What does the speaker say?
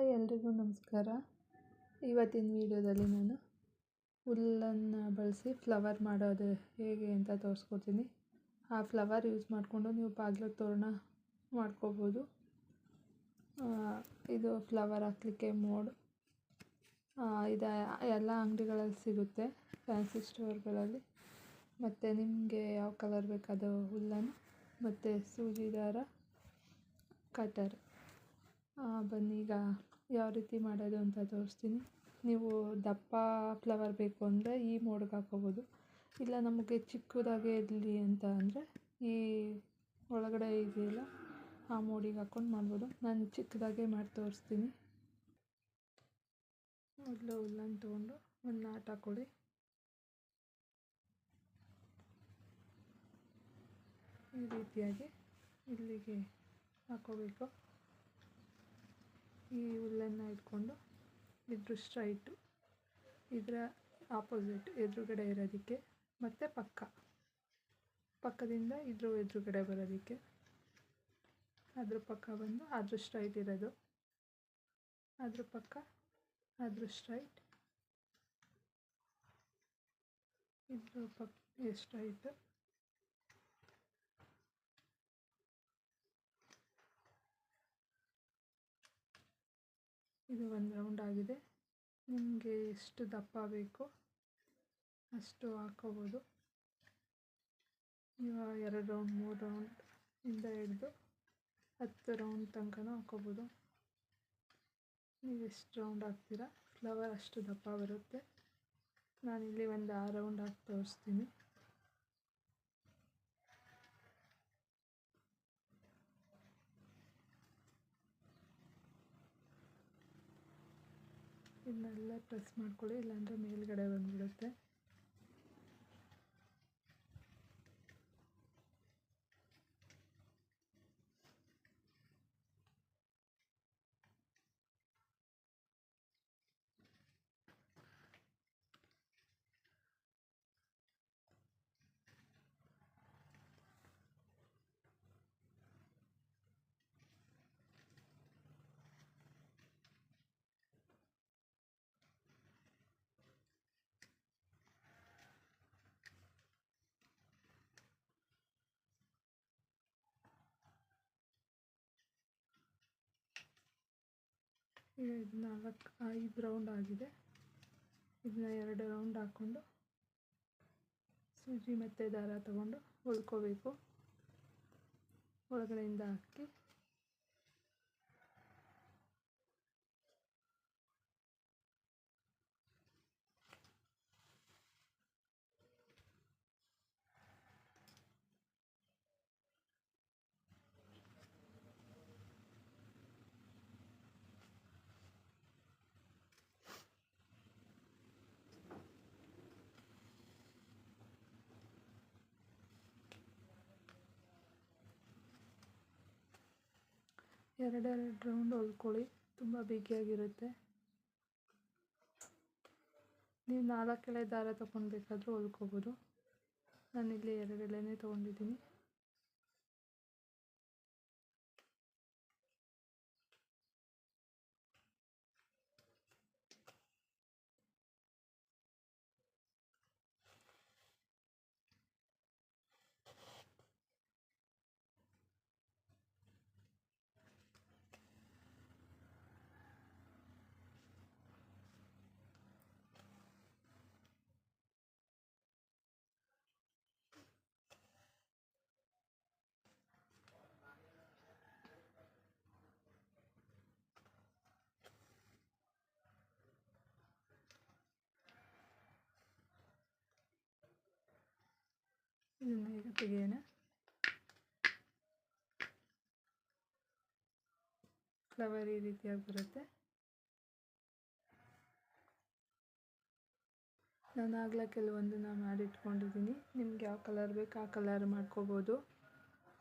Hi ಎಲ್ರಿಗೂ ನಮಸ್ಕಾರ. ಇವತ್ತಿನ ವಿಡಿಯೋದಲ್ಲಿ ನಾನು ಹುಲ್ಲನ್ನು ಬಳಸಿ ಫ್ಲವರ್ ಮಾಡೋದು ಹೇಗೆ ಅಂತ ತೋರಿಸ್ಕೊಡ್ತೀನಿ. ಆ ಫ್ಲವರ್ ಯೂಸ್ ಮಾಡಿಕೊಂಡು ನೀವು ಬಾಗಿಲು ತೋರಣ ಮಾಡ್ಕೋಬೋದು. ಇದು ಫ್ಲವರ್ ಹಾಕ್ಲಿಕ್ಕೆ ಮೋಡ್ ಇದು ಎಲ್ಲ ಅಂಗಡಿಗಳಲ್ಲಿ ಸಿಗುತ್ತೆ, ಫ್ಯಾನ್ಸಿ ಸ್ಟೋರ್ಗಳಲ್ಲಿ. ಮತ್ತು ನಿಮಗೆ ಯಾವ ಕಲರ್ ಬೇಕಾದ ಹುಲ್ಲನ್ನು, ಮತ್ತು ಸೂಜಿ ದಾರ ಕಟರ್. ಬನ್ನಿ, ಈಗ ಯಾವ ರೀತಿ ಮಾಡೋದು ಅಂತ ತೋರಿಸ್ತೀನಿ. ನೀವು ದಪ್ಪ ಫ್ಲವರ್ ಬೇಕು ಅಂದರೆ ಈ ಮೋಡ್ಗೆ ಹಾಕ್ಕೋಬೋದು. ಇಲ್ಲ ನಮಗೆ ಚಿಕ್ಕದಾಗೆ ಇರಲಿ ಅಂತ ಅಂದರೆ ಈ ಒಳಗಡೆ ಇದೆಯಲ್ಲ, ಆ ಮೋಡಿಗೆ ಹಾಕ್ಕೊಂಡು ಮಾಡ್ಬೋದು. ನಾನು ಚಿಕ್ಕದಾಗೆ ಮಾಡಿ ತೋರಿಸ್ತೀನಿ. ಮೊದಲು ಹುಲ್ಲನ್ನು ತೊಗೊಂಡು ಒಂದು ನಾಟ್ ಹಾಕ್ಕೊಳ್ಳಿ. ಈ ರೀತಿಯಾಗಿ ಇಲ್ಲಿಗೆ ಹಾಕ್ಕೋಬೇಕು. ಈ ಹುಲ್ಲನ್ನು ಇಟ್ಕೊಂಡು ಇದ್ರ ಸ್ಟ್ರೈಟು, ಇದರ ಆಪೋಸಿಟ್ ಎದುರುಗಡೆ ಇರೋದಕ್ಕೆ ಮತ್ತು ಪಕ್ಕ. ಪಕ್ಕದಿಂದ ಇದ್ರ ಎದುರುಗಡೆ ಬರೋದಕ್ಕೆ. ಅದ್ರ ಪಕ್ಕ ಬಂದು ಅದ್ರ ಸ್ಟ್ರೈಟ್ ಇರೋದು. ಅದ್ರ ಪಕ್ಕ ಅದ್ರ ಸ್ಟ್ರೈಟ್. ಇದ್ರ ಪಕ್ಕ ಸ್ಟ್ರೈಟ್? ಇದು ಒಂದು ರೌಂಡ್ ಆಗಿದೆ. ನಿಮಗೆ ಎಷ್ಟು ದಪ್ಪ ಬೇಕು ಅಷ್ಟು ಹಾಕ್ಕೋಬೋದು ಇವಾಗ ಎರಡು ರೌಂಡ್, ಮೂರು ರೌಂಡ್ ಇಂದ ಹಿಡಿದು ಹತ್ತು ರೌಂಡ್ ತನಕನೂ ಹಾಕ್ಕೋಬೋದು ನೀವು ಎಷ್ಟು ರೌಂಡ್ ಹಾಕ್ತೀರಾ? ಫ್ಲವರ್ ಅಷ್ಟು ದಪ್ಪ ಬರುತ್ತೆ. ನಾನಿಲ್ಲಿ ಒಂದು ಆರು ರೌಂಡ್ ಹಾಕಿ ತೋರಿಸ್ತೀನಿ. ಇದನ್ನೆಲ್ಲ ಪ್ರೆಸ್ ಮಾಡ್ಕೊಳ್ಳಿ ಇಲ್ಲಾಂದರೆ ಮೇಲುಗಡೆ ಬಂದ್ಬಿಡುತ್ತೆ. ಇದು ನಾಲ್ಕು ಐದು ರೌಂಡ್ ಆಗಿದೆ. ಇದನ್ನ ಎರಡು ರೌಂಡ್ ಹಾಕ್ಕೊಂಡು ಸೂಜಿ ಮತ್ತು ದಾರ ತಗೊಂಡು ಹೊಲ್ಕೋಬೇಕು. ಒಳಗಡೆಯಿಂದ ಹಾಕಿ ಎರಡೆರಡು ರೌಂಡ್ ಹೊಲ್ಕೊಳ್ಳಿ ತುಂಬ ಬಿಗಿಯಾಗಿರುತ್ತೆ. ನೀವು ನಾಲ್ಕು ಎಳೆ ದಾರ ತೊಗೊಳ್ಬೇಕಾದ್ರೂ ಹೊಲ್ಕೋಬೋದು. ನಾನಿಲ್ಲಿ ಎರಡು ಎಳೆನೇ ತೊಗೊಂಡಿದ್ದೀನಿ. ಇದನ್ನು ಈಗ ತೆಗೆಯೋಣ ಫ್ಲವರ್ ಈ ರೀತಿಯಾಗಿ ಬರುತ್ತೆ. ನಾನು ಆಗಲೇ ಕೆಲವೊಂದನ್ನು ಮಾಡಿಟ್ಕೊಂಡಿದ್ದೀನಿ ನಿಮ್ಗೆ ಯಾವ ಕಲರ್ ಬೇಕು ಆ ಕಲರ್ ಮಾಡ್ಕೋಬೋದು.